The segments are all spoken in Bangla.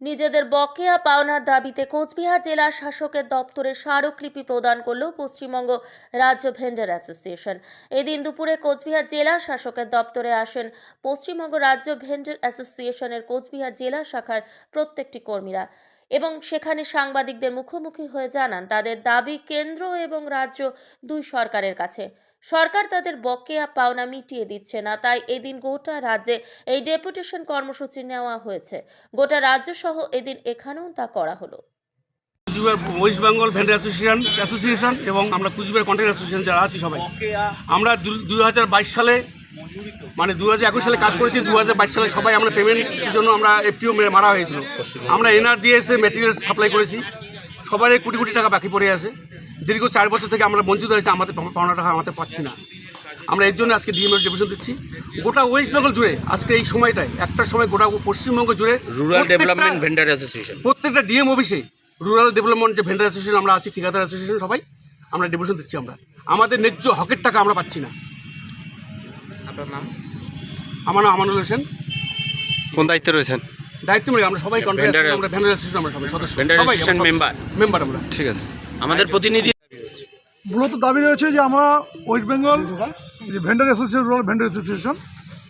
নিজেদের বকেয়া পাওনার দাবিতে কোচবিহার জেলা শাসকের দপ্তরে স্মারকলিপি প্রদান করল পশ্চিমবঙ্গ রাজ্য ভেন্ডার অ্যাসোসিয়েশন। এদিন দুপুরে কোচবিহার জেলা শাসকের দপ্তরে আসেন পশ্চিমবঙ্গ রাজ্য ভেন্ডার অ্যাসোসিয়েশনের কোচবিহার জেলা শাখার প্রত্যেকটি কর্মীরা। এবং সেখানে সাংবাদিকদের মুখোমুখি হয়ে জানান তাদের দাবি কেন্দ্র এবং রাজ্য দুই সরকারের কাছে। সরকার তাদের বকেয়া পাওনা মিটিয়ে দিচ্ছে না তাই এদিন গোটা রাজ্যে এই ডেপুটেশন কর্মসূচি নেওয়া হয়েছে। গোটা রাজ্য সহ এদিন এখানেও তা করা হলো। Cooch Behar West Bengal vendor association association এবং আমরা কুচবিহার কন্ট্রাক্ট অ্যাসোসিয়েশন যারা আছি সবাই। আমরা দুই হাজার বাইশ সালে মানে দু হাজার একুশ সালে কাজ করেছি দু হাজার বাইশ সালে সবাই আমরা পেমেন্টের জন্য আমরা এফটিও মারা হয়েছিল। আমরা এনআরজিএসে মেটেরিয়াল সাপ্লাই করেছি। সবারই কোটি কোটি টাকা বাকি পড়ে আছে। দীর্ঘ চার বছর থেকে আমরা বঞ্চিত হয়েছি আমাদের পাওনা টাকা আমাদের পাচ্ছি না। আমরা এর জন্য আজকে ডিএমএল ডিভিশন দিচ্ছি। গোটা ওয়েস্ট বেঙ্গল জুড়ে আজকে এই সময়টায় একটা সময় গোটা পশ্চিমবঙ্গ জুড়ে রুরাল ডেভেলপমেন্ট ভেন্ডার অ্যাসোসিয়েশন প্রত্যেকটা ডিএম অফিসে রুরাল ডেভেলপমেন্ট যে ভেন্ডার অ্যাসোসিয়েশন আমরা আছি ঠিকাদার অ্যাসোসিয়েশন সবাই আমরা ডেপুটেশন দিচ্ছি আমরা। আমাদের ন্যায্য হকের টাকা আমরা পাচ্ছি না। আপনার নাম? আমার নাম আমানুল হোসেন। কোন দায়িত্বে রয়েছেন? দায়িত্ব আমরা সবাই কন্ট্রাক্ট Vendor- আমরা ভেন্ডার অ্যাসোসিয়েশন আমরা সবাই সদস্য। সবাই association মেম্বার আমরা। ঠিক আছে। আমাদের প্রতিনিধি মূলত দাবি রয়েছে যে আমরা ওয়েস্ট বেঙ্গল যে vendor association rural vendor association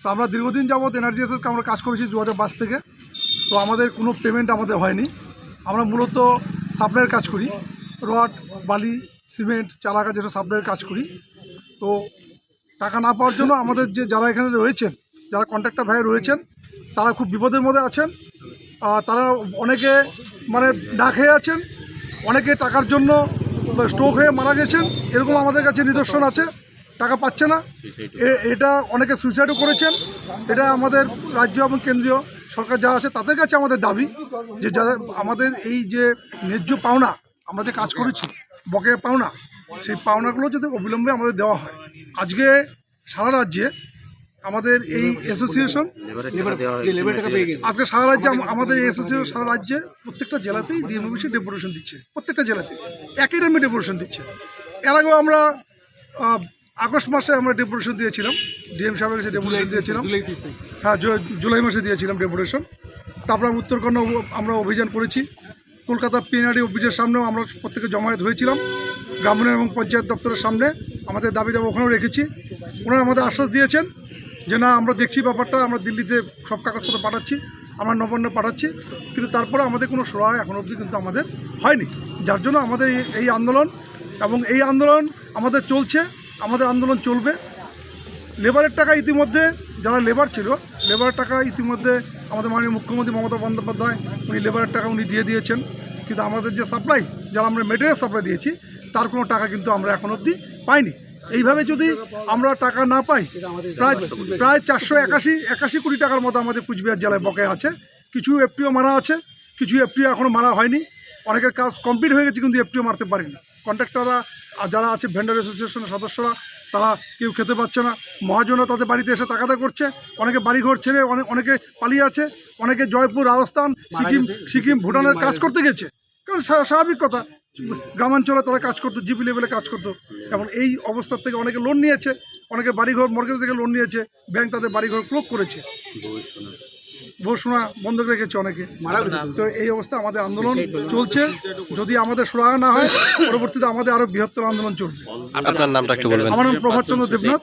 তো আমরা দীর্ঘদিন যাবৎ এনার্জিএসের আমরা কাজ করেছি দু হাজার বাইশ থেকে। তো আমাদের কোনো পেমেন্ট আমাদের হয়নি। আমরা মূলত সাপ্লাইয়ের কাজ করি। রড বালি সিমেন্ট চালা কাজ এসব সাপ্লাইয়ের কাজ করি। তো টাকা না পাওয়ার জন্য আমাদের যে যারা এখানে রয়েছেন, যারা কন্ট্রাক্টর ভাই রয়েছেন, তারা খুব বিপদের মধ্যে আছেন। তারা অনেকে মানে না খেয়ে আছেন, অনেকে টাকার জন্য স্ট্রোক হয়ে মারা গেছেন, এরকম আমাদের কাছে নিদর্শন আছে, টাকা পাচ্ছে না। এটা অনেকে সুইসাইডও করেছেন। এটা আমাদের রাজ্য এবং কেন্দ্রীয় সরকার যা আছে তাদের কাছে আমাদের দাবি যে যাদের আমাদের এই যে ন্যায্য পাওনা, আমরা যে কাজ করেছি, বকেয়া পাওনা, সেই পাওনাগুলো যদি অবিলম্বে আমাদের দেওয়া হয় আজকে সারা রাজ্যে আমাদের এই অ্যাসোসিয়েশন আজকে সারা রাজ্যে আমাদের এই অ্যাসোসিয়েশন সারা রাজ্যে প্রত্যেকটা জেলাতেই ডিএম অফিসে ডেপুটেশন দিচ্ছে। প্রত্যেকটা জেলাতে। একই টাইমে ডেপুটেশন দিচ্ছে। এর আগেও আমরা আগস্ট মাসে আমরা ডেপুটেশন দিয়েছিলাম। ডিএম সাহেবের কাছে ডেপুটেশন দিয়েছিলাম। হ্যাঁ জুলাই মাসে দিয়েছিলাম ডেপুটেশন তারপর আমরা উত্তরকন্যা আমরা অভিযান করেছি। কলকাতা পিএনআরডি অফিসের সামনেও আমরা প্রত্যেকে জমায়েত হয়েছিলাম। গ্রামীণ এবং পঞ্চায়েত দপ্তরের সামনে। আমাদের দাবি দাবি ওখানেও রেখেছি। ওনারা আমাদের আশ্বাস দিয়েছেন যে না, আমরা দেখছি ব্যাপারটা, আমরা দিল্লিতে সব কাগজপত্র পাঠাচ্ছি, আমরা নবান্ন পাঠাচ্ছি, কিন্তু তারপরে আমাদের কোনো সহায় এখন অবধি কিন্তু আমাদের হয়নি। যার জন্য আমাদের এই- আন্দোলন এবং এই আন্দোলন আমাদের চলছে, আমাদের আন্দোলন চলবে। লেবারের টাকা ইতিমধ্যে, যারা লেবার ছিল, লেবারের টাকা ইতিমধ্যে আমাদের মাননীয় মুখ্যমন্ত্রী মমতা বন্দ্যোপাধ্যায়, উনি লেবারের টাকা উনি দিয়ে দিয়েছেন। কিন্তু আমাদের যে সাপ্লাই, যারা আমরা মেটেরিয়াল সাপ্লাই দিয়েছি, তার কোনো টাকা কিন্তু আমরা এখন অবধি পাইনি। এইভাবে যদি আমরা টাকা না পাই প্রায় প্রায় চারশো একাশি একাশি কোটি টাকার মতো আমাদের কুচবিহার জেলায় বকেয়া আছে। কিছু এফটিও মারা আছে কিছু এফটিও এখনও মারা হয়নি। অনেকের কাজ কমপ্লিট হয়ে গেছে কিন্তু এফটিও মারতে পারেনি। কন্ট্রাক্টররা যারা আছে ভেন্ডার অ্যাসোসিয়েশনের সদস্যরা তারা কেউ খেতে পাচ্ছে না। মহাজনরা তাদের বাড়িতে এসে টাকাটা করছে। অনেকে বাড়িঘর ছেড়ে অনেক অনেকে পালিয়ে আছে। অনেকে জয়পুর রাজস্থান সিকিম সিকিম ভুটানের কাজ করতে গেছে। কারণ স্বা- স্বাভাবিক কথা। গ্রামাঞ্চলে তারা কাজ করতো জিপি লেভেলে কাজ করতো। এবং এই অবস্থার থেকে অনেকে লোন নিয়েছে অনেকে বাড়িঘর মর্গেজ থেকে লোন নিয়েছে ব্যাংক তাদের বাড়িঘর ক্লোক করেছে। বসুনা বন্ধক রেখেছে অনেকে। গেছে তো। তো এই অবস্থা আমাদের আন্দোলন চলছে। যদি আমাদের সুরাহা না হয় পরবর্তীতে আমাদের আরও বৃহত্তর আন্দোলন চলবে। আপনার নামটা একটু বলবেন। আমার নাম প্রভাত চন্দ্র দেবনাথ।